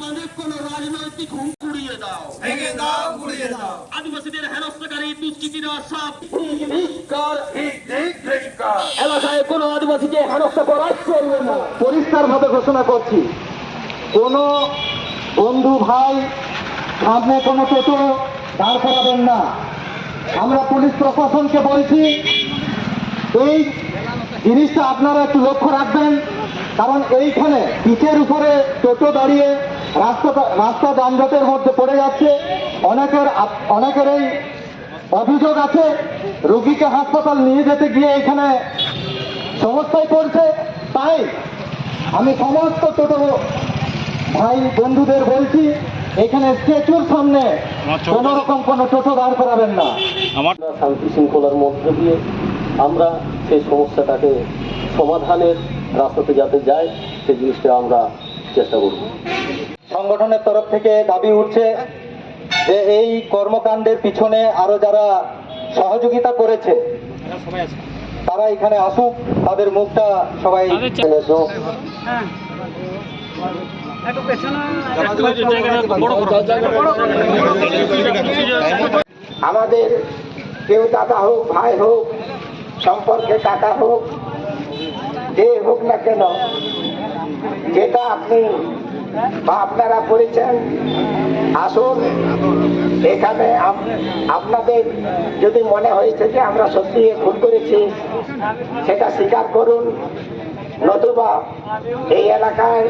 বাঁধে কোন রাজনৈতিক হুম কুড়িয়ে দাও। ভেঙে দাও গুড়িয়ে দাও। আদিবাসীদের হেনস্থাকারী দুষ্কৃতীরা সব এলাকায় কোনো আদিবাসীকে হেনস্থা করা চলবে না। পরিষ্কার ভাবে ঘোষণা করছি কোন বন্ধু ভাই সামনে কোনো টোটো দাঁড় করাবেন না। আমরা পুলিশ প্রশাসনকে বলছি এই জিনিসটা আপনারা একটু লক্ষ্য রাখবেন কারণ এইখানে পিচের উপরে টোটো দাঁড়িয়ে রাস্তা রাস্তা যানজটের মধ্যে পড়ে যাচ্ছে। অনেকের আপ- অনেকের এই অভিযোগ আছে রোগীকে হাসপাতাল নিয়ে যেতে গিয়ে এখানে সমস্যায় পড়ছে। তাই আমি সমস্ত টোটো ভাই বন্ধুদের বলছি এখানে স্ট্যাচুর সামনে কোন রকম কোনো টোটো দাঁড় করাবেন না। আমরা শান্তি শৃঙ্খলার মধ্যে দিয়ে আমরা সেই সমস্যাটাকে সমাধানের রাস্তাতে যাতে যায় সেই জিনিসটা আমরা চেষ্টা করব। সংগঠনের তরফ থেকে দাবি উঠছে যে এই কর্মকাণ্ডের পিছনে আরও যারা সহযোগিতা করেছে তারা এখানে আসুক তাদের মুখটা সবাই। আমাদের কেউ দাদা হোক ভাই হোক সম্পর্কে কাকা হোক যে হোক না কেন যেটা আপনি বা আপনারা করেছেন? আসুন, এখানে আপ- আপনাদের যদি মনে হয়েছে যে আমরা সত্যি ভুল করেছি, সেটা স্বীকার করুন। নতুবা এই এলাকায়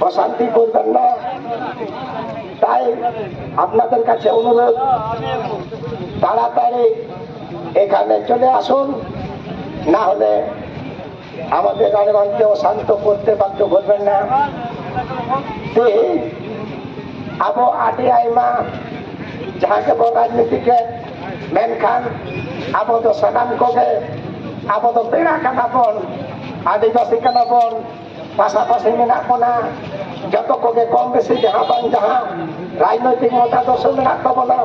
অশান্তি করবেন না। তাই আপনাদের কাছে অনুরোধ, তাড়াতাড়ি এখানে চলে আসুন। না হলে আমাদের জনগণকে অশান্ত করতে বাধ্য করবেন না। ᱛᱮ ᱟᱵᱚ ᱟᱹᱰᱤ ᱟᱭᱢᱟ ᱡᱟᱦᱟᱸ ᱜᱮᱵᱚ ᱨᱟᱡᱽᱱᱤᱛᱤ ᱠᱮᱫ ᱢᱮᱱᱠᱷᱟᱱ ᱟᱵᱚ ᱫᱚ ᱥᱟᱱᱟᱢ ᱠᱚᱜᱮ ᱟᱵᱚ ᱫᱚ ᱯᱮᱲᱟ ᱠᱟᱱᱟ ᱵᱚᱱ ᱟᱹᱫᱤᱵᱟᱹᱥᱤ ᱠᱟᱱᱟ ᱵᱚᱱ পাশাপাশি মেনাক বনা যত কোগে কম বেশি যাহা বান যাহা রাজনৈতিক মতাদর্শ মেনাক তবনা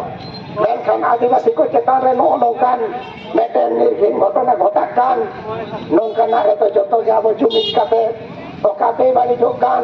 মেনখান আদিবাসী কো চেতান রে নৌকান মেটেন নির্ভীন ঘটনা ঘটাক কান নৌকানা রে তো যত যাব জুমিত কাপে, ও কাপে বাড়ি ঢোক কান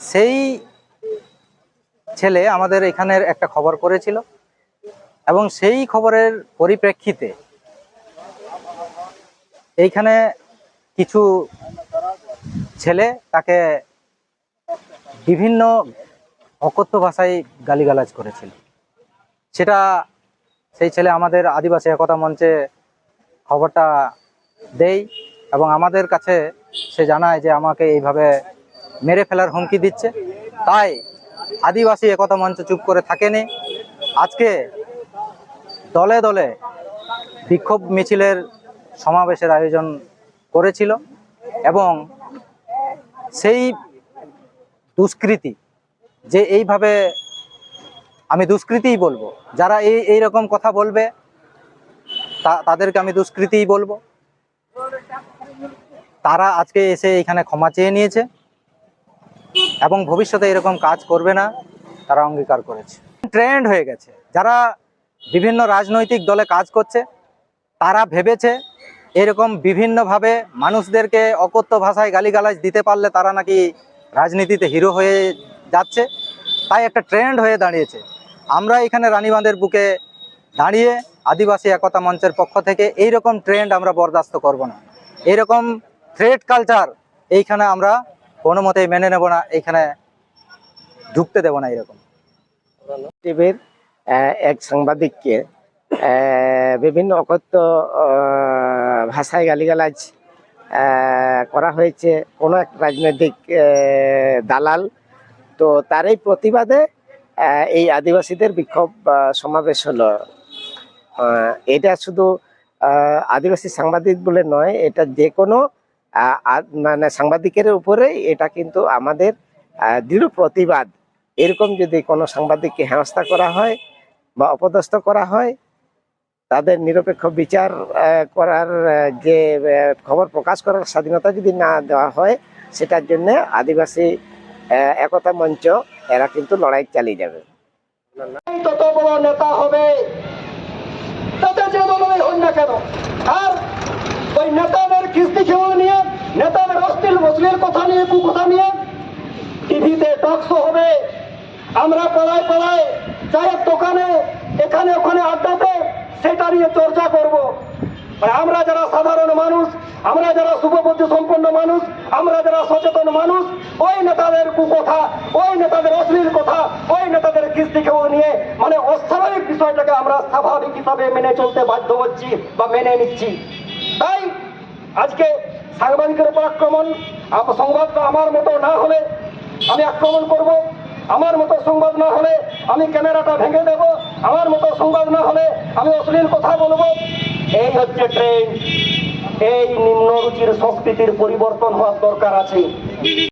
সেই ছেলে আমাদের এখানের একটা খবর করেছিল এবং সেই খবরের পরিপ্রেক্ষিতে এইখানে কিছু ছেলে তাকে বিভিন্ন অকথ্য ভাষায় গালিগালাজ করেছিল। সেটা সেই ছেলে আমাদের আদিবাসী একতা মঞ্চে খবরটা দেই এবং আমাদের কাছে সে জানায় যে আমাকে এইভাবে মেরে ফেলার হুমকি দিচ্ছে। তাই আদিবাসী একতা মঞ্চ চুপ করে থাকেনি। আজকে দলে দলে বিক্ষোভ মিছিলের সমাবেশের আয়োজন করেছিল এবং সেই দুষ্কৃতি যে এইভাবে আমি দুষ্কৃতিই বলব, যারা এই এই রকম কথা বলবে তাদেরকে আমি দুষ্কৃতিই বলব। তারা আজকে এসে এখানে ক্ষমা চেয়ে নিয়েছে। এবং ভবিষ্যতে এরকম কাজ করবে না, তারা অঙ্গীকার করেছে। ট্রেন্ড হয়ে গেছে। যারা বিভিন্ন রাজনৈতিক দলে কাজ করছে, তারা ভেবেছে এরকম বিভিন্নভাবে মানুষদেরকে অকথ্য ভাষায় গালিগালাজ দিতে পারলে তারা নাকি রাজনীতিতে হিরো হয়ে যাচ্ছে। তাই একটা ট্রেন্ড হয়ে দাঁড়িয়েছে। আমরা এখানে রানীবাঁধের বুকে দাঁড়িয়ে আদিবাসী একতা মঞ্চের পক্ষ থেকে এই রকম ট্রেন্ড আমরা বরদাস্ত করব না। এরকম থ্রেড কালচার এইখানে আমরা কোনো মতেই মেনে নেব না এইখানে ঢুকতে দেব না এরকম। টিভির এক সাংবাদিককে বিভিন্ন অকথ্য ভাষায় গালিগালাজ করা হয়েছে। কোনো এক রাজনৈতিক দালাল, তো তারই প্রতিবাদে এই আদিবাসীদের বিক্ষোভ সমাবেশ হলো। এটা শুধু আদিবাসী সাংবাদিক বলে নয়, এটা যে কোনো মানে সাংবাদিকের উপরে এটা কিন্তু আমাদের দৃঢ় প্রতিবাদ। এরকম যদি কোনো সাংবাদিককে হেনস্থা করা হয় বা অপদস্থ করা হয়, তাদের নিরপেক্ষ বিচার করার যে খবর প্রকাশ করার স্বাধীনতা যদি না দেওয়া হয়, সেটার জন্য আদিবাসী একতা মঞ্চ, এরা কিন্তু লড়াই চালিয়ে যাবে। নেতা হবে, তাতে যে হন না কেন, আর ওই নেতাদের কিস্তি খেয়ে কথা নিয়ে কু কথা নিয়ে, টিভিতে টকশো হবে। আমরা পাড়ায় পাড়ায় চায়ের দোকানে, এখানে ওখানে আড্ডাতে, সেটা নিয়ে চর্চা করব। আমরা যারা সাধারণ মানুষ, আমরা যারা শুভবুদ্ধি সম্পন্ন মানুষ, আমরা যারা সচেতন মানুষ, ওই নেতাদের কুকথা, ওই নেতাদের অশ্লীল কথা, ওই নেতাদের খেয়ে নিয়ে মানে অস্বাভাবিক বিষয়টাকে আমরা স্বাভাবিক হিসাবে মেনে চলতে বাধ্য হচ্ছি বা মেনে নিচ্ছি। তাই আজকে সাংবাদিকের উপর আক্রমণ সংবাদ সংবাদটা আমার মতো না হলে আমি আক্রমণ করব, আমার মতো সংবাদ না হলে আমি ক্যামেরাটা ভেঙে দেব, আমার মতো সংবাদ না হলে আমি অশ্লীল কথা বলব। এই হচ্ছে ট্রেন। এই নিম্নরুচির সংস্কৃতির পরিবর্তন হওয়ার দরকার আছে।